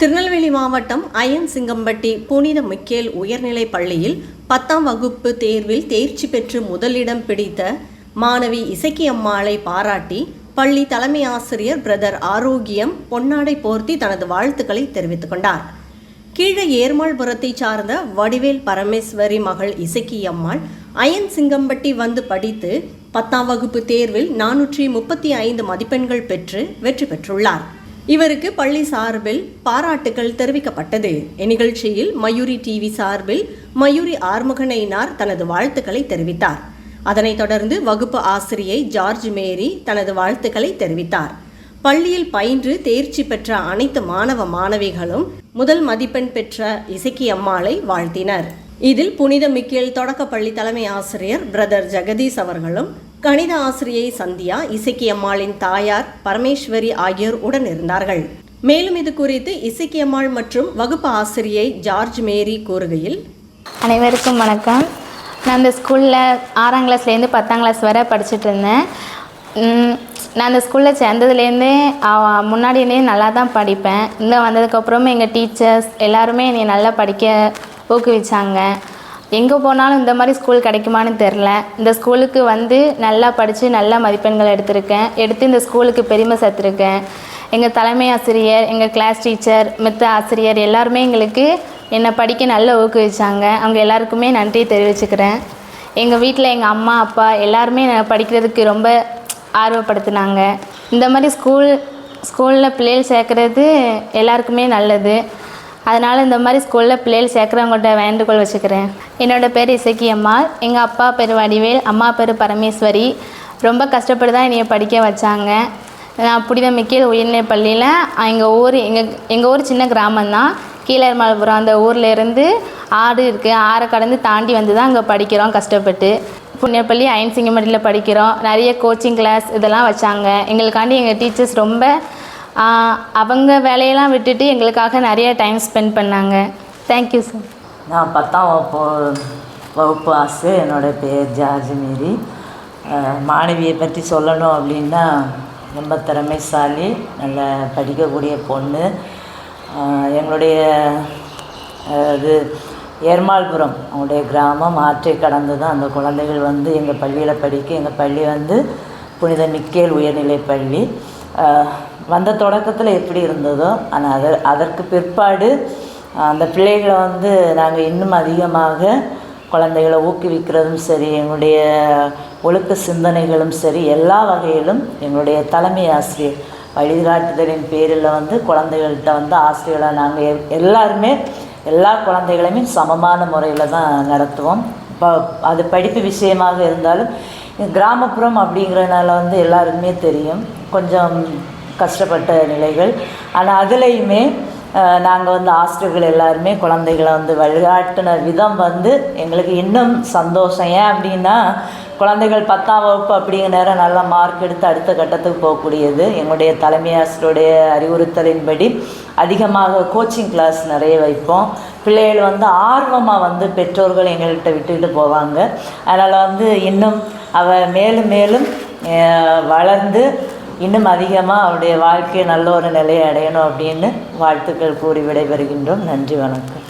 திருநெல்வேலி மாவட்டம் அயன் சிங்கம்பட்டி புனித மிக்கேல் உயர்நிலைப் பள்ளியில் பத்தாம் வகுப்பு தேர்வில் தேர்ச்சி பெற்று முதலிடம் பிடித்த மாணவி இசக்கி அம்மாளை பாராட்டி பள்ளி தலைமை ஆசிரியர் பிரதர் ஆரோக்கியம் பொன்னாடை போர்த்தி தனது வாழ்த்துக்களை தெரிவித்துக் கொண்டார். கீழே ஏர்மாள்புரத்தை சார்ந்த வடிவேல் பரமேஸ்வரி மகள் இசக்கி அம்மாள் அயன் சிங்கம்பட்டி வந்து படித்து பத்தாம் வகுப்பு தேர்வில் நானூற்றி முப்பத்தி ஐந்து மதிப்பெண்கள் பெற்று வெற்றி பெற்றுள்ளார். இவருக்கு பள்ளி சார்பில் பாராட்டுகள் தெரிவிக்கப்பட்டது. இந்நிகழ்ச்சியில் மயூரி டிவி சார்பில் மயூரி ஆர்முகனைனார் தனது வாழ்த்துக்களை தெரிவித்தார். அதனைத் தொடர்ந்து வகுப்பு ஆசிரியை ஜார்ஜ் மேரி தனது வாழ்த்துக்களை தெரிவித்தார். பள்ளியில் பயின்று தேர்ச்சி பெற்ற அனைத்து மாணவ மாணவிகளும் முதல் மதிப்பெண் பெற்ற இசக்கி அம்மாளை வாழ்த்தினர். இதில் புனித மிக்கேல் தொடக்கப்பள்ளி தலைமை ஆசிரியர் பிரதர் ஜெகதீஷ் அவர்களும் கணித ஆசிரியை சந்தியா இசக்கி அம்மாளின் தாயார் பரமேஸ்வரி ஆகியோர் உடன் இருந்தார்கள். மேலும் இது குறித்து இசக்கி அம்மாள் மற்றும் வகுப்பு ஆசிரியை ஜார்ஜ் மேரி கூறுகையில் அனைவருக்கும் வணக்கம். நான் இந்த ஸ்கூலில் ஆறாம் கிளாஸ்லேருந்து பத்தாம் கிளாஸ் வரை படிச்சுட்டு இருந்தேன். நான் அந்த ஸ்கூலில் சேர்ந்ததுலேருந்தே முன்னாடினே நல்லா தான் படிப்பேன். இந்த வந்ததுக்கப்புறமும் எங்கள் டீச்சர்ஸ் எல்லாருமே என்னை நல்லா படிக்க ஊக்குவிச்சாங்க. எங்கே போனாலும் இந்த மாதிரி ஸ்கூல் கிடைக்குமான்னு தெரில இந்த ஸ்கூலுக்கு வந்து நல்லா படித்து நல்ல மதிப்பெண்கள் எடுத்திருக்கேன். எடுத்து இந்த ஸ்கூலுக்கு பெருமை சேர்த்துருக்கேன். எங்கள் தலைமை ஆசிரியர் எங்கள் கிளாஸ் டீச்சர் மித்த ஆசிரியர் எல்லாருமே எங்களுக்கு என்னை படிக்க நல்லா ஊக்குவிச்சாங்க. அவங்க எல்லாருக்குமே நன்றி தெரிவிச்சுக்கிறேன். எங்கள் வீட்டில் எங்கள் அம்மா அப்பா எல்லாருமே என்னை படிக்கிறதுக்கு ரொம்ப ஆர்வப்படுத்தினாங்க. இந்த மாதிரி ஸ்கூல் ஸ்கூலில் பிள்ளைகள் சேர்க்குறது எல்லாருக்குமே நல்லது. அதனால் இந்த மாதிரி ஸ்கூலில் பிள்ளைகள் சேர்க்குறவங்கள்ட்ட வேண்டுகோள் வச்சுக்கிறேன். என்னோடய பேர் இசக்கி அம்மா எங்கள் அப்பா பேர் வடிவேல் அம்மா பேர் பரமேஸ்வரி. ரொம்ப கஷ்டப்பட்டு தான் என்னைய படிக்க வச்சாங்க. நான் புனித மிக்கேல் உயர்நிலைப் பள்ளியில் எங்கள் ஊர் எங்கள் எங்கள் ஊர் சின்ன கிராமம்தான். கீழர்மலபுரம் அந்த ஊரில் இருந்து ஆறு இருக்குது ஆறை கடந்து தாண்டி வந்து தான் அங்கே படிக்கிறோம் கஷ்டப்பட்டு. புண்ணியப்பள்ளி அயன்சிங்கமட்டியில் படிக்கிறோம். நிறைய கோச்சிங் கிளாஸ் இதெல்லாம் வச்சாங்க. எங்களுக்காண்டி எங்கள் டீச்சர்ஸ் ரொம்ப அவங்க வேலையெல்லாம் விட்டுட்டு எங்களுக்காக நிறைய டைம் ஸ்பெண்ட் பண்ணாங்க. தேங்க்யூ சார் நான் பத்தாம் வகுப்பு வகுப்பு ஆசு என்னோட பேர் ஜார்ஜ் மீரி மாணவியை பற்றி சொல்லணும் அப்படின்னா ரொம்ப திறமைசாலி நல்ல படிக்கக்கூடிய பொண்ணு. எங்களுடைய இது ஏர்மாள்புரம் அவங்களுடைய கிராமம். ஆற்றை கடந்து தான் அந்த குழந்தைகள் வந்து எங்கள் பள்ளியில் படிக்க எங்கள் பள்ளி வந்து புனித மிக்கேல் உயர்நிலை பள்ளி. வந்த தொடக்கத்தில் எப்படி இருந்ததோ ஆனால் அது அதற்கு பிற்பாடு அந்த பிள்ளைகளை வந்து நாங்கள் இன்னும் அதிகமாக குழந்தைகளை ஊக்குவிக்கிறதும் சரி எங்களுடைய ஒழுக்க சிந்தனைகளும் சரி எல்லா வகையிலும் எங்களுடைய தலைமை ஆசிரியர் வழிகாட்டுதலின் பேரில் வந்து குழந்தைகள்கிட்ட வந்து ஆசிரியர்களாக நாங்கள் எல்லாருமே எல்லா குழந்தைகளையுமே சமமான முறையில் தான் நடத்துவோம். இப்போ அது படிப்பு விஷயமாக இருந்தாலும் கிராமப்புறம் அப்படிங்கிறனால வந்து எல்லாருக்குமே தெரியும். கொஞ்சம் கஷ்டப்பட்ட நிலைகள். ஆனால் அதுலேயுமே நாங்கள் வந்து ஆசிரியர்கள் எல்லாருமே குழந்தைகளை வந்து வழிகாட்டின விதம் வந்து எங்களுக்கு இன்னும் சந்தோஷம். ஏன் அப்படின்னா குழந்தைகள் பத்தாம் வகுப்பு அப்படிங்கிற நேரம் நல்லா மார்க் எடுத்து அடுத்த கட்டத்துக்கு போகக்கூடியது. எங்களுடைய தலைமை ஆசிரியருடைய அறிவுறுத்தலின்படி அதிகமாக கோச்சிங் கிளாஸ் நிறைய வைப்போம். பிள்ளைகள் வந்து ஆர்வமாக வந்து பெற்றோர்கள் எங்கள்கிட்ட விட்டுக்கிட்டு போவாங்க. அதனால் வந்து இன்னும் அவ மேலும் மேலும் வளர்ந்து இன்னும் அதிகமாக அவருடைய வாழ்க்கையை நல்ல ஒரு நிலையை அடையணும் அப்படின்னு வாழ்த்துக்கள் கூறி விடைபெறுகின்றோம். நன்றி வணக்கம்.